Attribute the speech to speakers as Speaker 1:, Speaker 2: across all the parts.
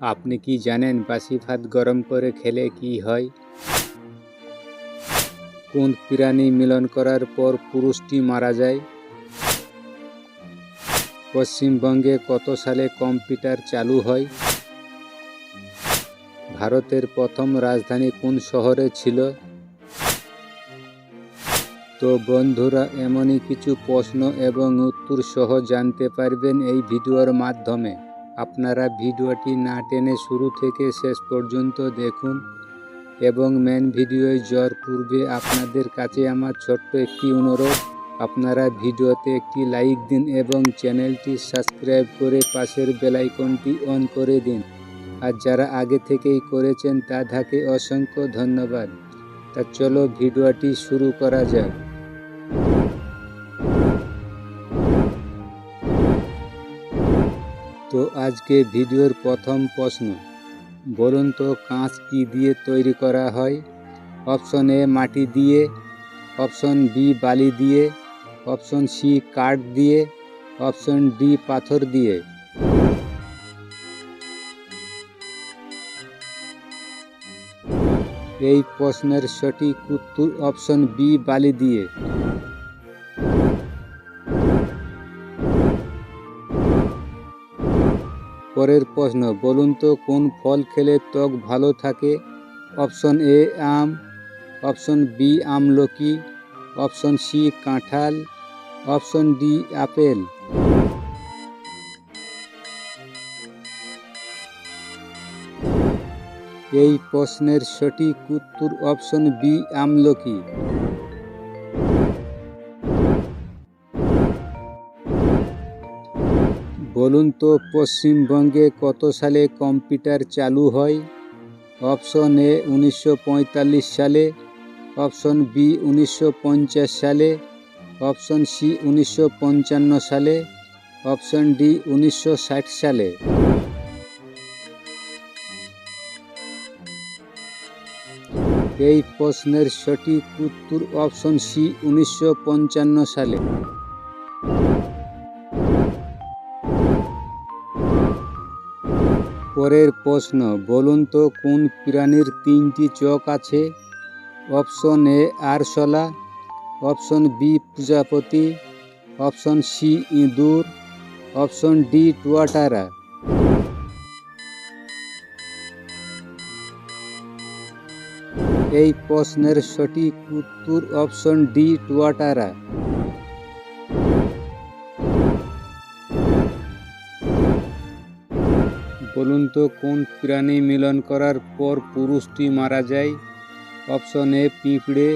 Speaker 1: আপনি কি জানেন বাসি ভাত গরম করে খেলে কি হয়? কোন প্রাণী মিলন করার পর পুরুষটি মারা যায়। পশ্চিমবঙ্গে কত সালে কম্পিউটার চালু হয়? ভারতের প্রথম রাজধানী কোন শহরে ছিল? তো বন্ধুরা, এমনই কিছু প্রশ্ন এবং উত্তর সহ জানতে পারবেন এই ভিডিওর মাধ্যমে। আপনারা ভিডিওটি না টেনে শুরু থেকে শেষ পর্যন্ত দেখুন এবং মেন ভিডিওয় যাওয়ার পূর্বে আপনাদের কাছে আমার ছোট্ট একটি অনুরোধ। আপনারা ভিডিওতে একটি লাইক দিন এবং চ্যানেলটি সাবস্ক্রাইব করে পাশের বেলাইকনটি অন করে দিন। আর যারা আগে থেকেই করেছেন তাদেরকে অসংখ্য ধন্যবাদ। তা চলো ভিডিওটি শুরু করা যাক। তো আজকে ভিডিওর প্রথম প্রশ্ন। বলুন তো কাঁচ কি দিয়ে তৈরি করা হয়? অপশন এ মাটি দিয়ে, অপশন বি বালি দিয়ে, অপশন সি কাঠ দিয়ে, অপশন ডি পাথর দিয়ে। এই প্রশ্নের সঠিক উত্তর অপশন বি বালি দিয়ে। পরের প্রশ্ন, বলুন তো কোন ফল খেলে ত্বক ভালো থাকে? অপশন এ আম, অপশন বি আমলকি, অপশন সি কাঁঠাল, অপশন ডি আপেল। এই প্রশ্নের সঠিক উত্তর অপশন বি আমলকি। বলুন তো, পশ্চিমবঙ্গে কত সালে কম্পিউটার চালু হয়? অপশন এ উনিশশো পঁয়তাল্লিশ সালে, অপশন বি উনিশশো পঞ্চাশ সালে, অপশন সি উনিশশো পঞ্চান্ন সালে, অপশন ডি উনিশশো ষাট সালে। এই প্রশ্নের সঠিক উত্তর অপশন সি উনিশশো পঞ্চান্ন সালে। পরের প্রশ্ন, বলুন তো কোন প্রাণীর তিনটি চোখ আছে? অপশন এ, আরশোলা, অপশন বি, প্রজাপতি, অপশন সি, ইঁদুর, অপশন ডি, টুয়াটারা। এই প্রশ্নের সঠিক উত্তর অপশন ডি, টুয়াটারা। বলুন তো, কোন প্রাণী মিলন করার পর পুরুষটি মারা যায়? অপশন এ, পিঁপড়ে,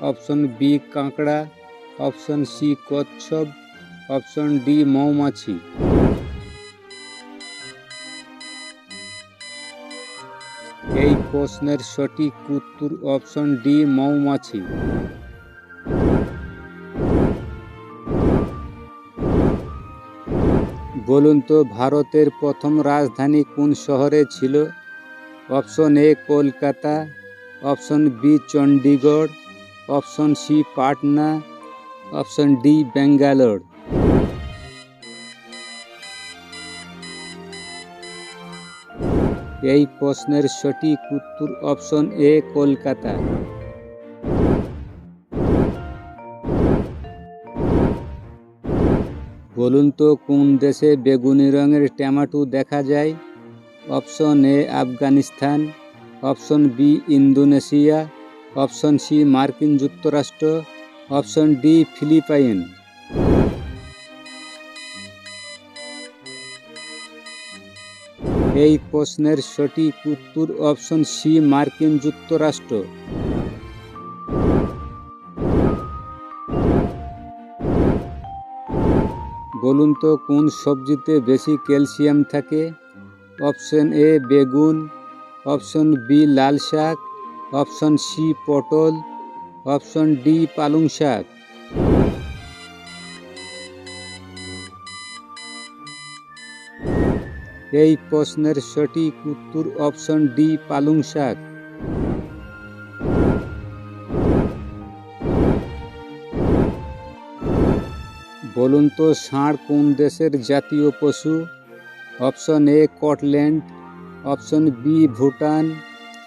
Speaker 1: অপশন বি, কাঁকড়া, অপশন সি, কচ্ছপ, অপশন ডি, মৌমাছি। এই প্রশ্নের সঠিক উত্তর অপশন ডি, মৌমাছি। বলুন তো, ভারতের প্রথম রাজধানী কোন শহরে ছিল? Option A, Kolkata, option B, Chandigarh, option C, Patna, option D, Bangalore. এই প্রশ্নের সঠিক উত্তর অপশন এ, কলকাতা। বলুন তো, কোন দেশে বেগুনি রঙের টমেটো দেখা যায়? Option A, Afghanistan, option B, Indonesia, option C, মার্কিন যুক্তরাষ্ট্র, অপশন ডি, ফিলিপাইন। এই প্রশ্নের সঠিক উত্তর অপশন সি, মার্কিন যুক্তরাষ্ট্র। বলুন তো, কোন সবজিতে বেশি ক্যালসিয়াম থাকে? অপশন এ, বেগুন, অপশন বি, লাল শাক, অপশন সি, পটল, অপশন ডি, পালং শাক। এই প্রশ্নের সঠিক উত্তর অপশন ডি, পালং শাক। বলুন তো, ষাঁড় কোন দেশের জাতীয় পশু? Option A, Scotland. Option B, Bhutan.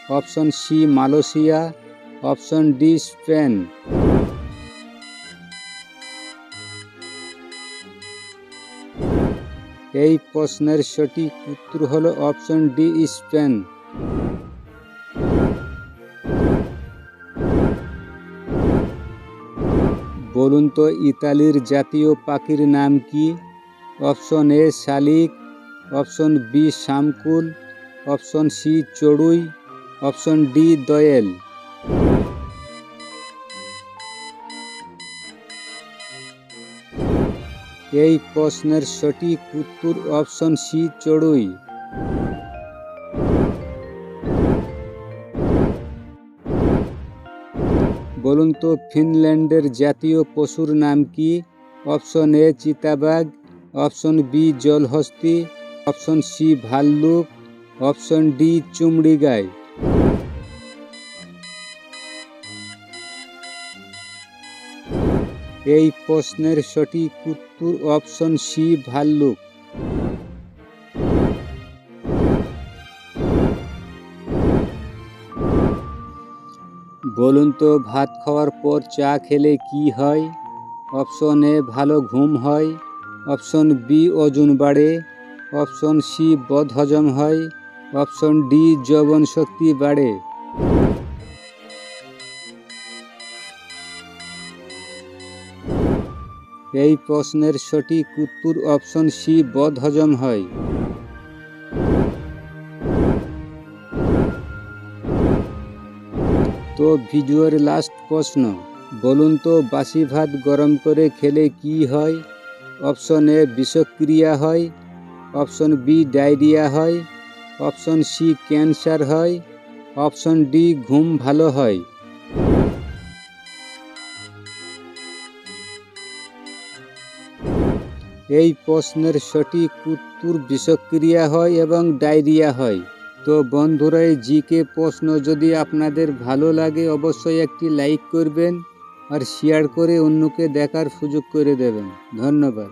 Speaker 1: Option C, Malaysia. Option D, Spain. এই প্রশ্নের সঠিক উত্তর হলো অপশন ডি, স্পেন। বলুন তো, ইতালির জাতীয় পাখির নাম কি? অপশন এ শালিক, অপশন বি শামকুল অপশন সি চড়ুই, অপশন ডি দয়েল। এই প্রশ্নের সঠিক উত্তর অপশন সি চড়ুই। বলুন তো, ফিনল্যান্ডের জাতীয় পশুর নাম কি? অপশন এ, চিতাবাঘ, অপশন বি, জলহস্তি, অপশন সি, ভাল্লুক, অপশন ডি চুমড়ি গাই এই প্রশ্নের সঠিক উত্তর অপশন সি, ভাল্লুক। বলুন তো, ভাত খাওয়ার পর চা খেলে কি হয়? অপশন এ, ভালো ঘুম হয়। অপশন বি, ওজন বাড়ে। অপশন সি বদ হজম হয়। অপশন ডি, যৌবন শক্তি বাড়ে। এই প্রশ্নের সঠিক উত্তর অপশন সি বদ হজম হয়। তো ভিডিওর লাস্ট প্রশ্ন, বলুন তো বাসি ভাত গরম করে খেলে কি হয়? অপশন এ বিষক্রিয়া হয়, অপশন বি ডায়রিয়া হয়, অপশন সি ক্যান্সার হয়, অপশন ডি ঘুম ভালো হয়। এই প্রশ্নের সঠিক উত্তর বিষক্রিয়া হয় এবং ডায়রিয়া হয়। তো বন্ধুরা, এই জিকে প্রশ্ন যদি আপনাদের ভালো লাগে, অবশ্যই একটি লাইক করবেন আর শেয়ার করে অন্যকে দেখার সুযোগ করে দেবেন। ধন্যবাদ।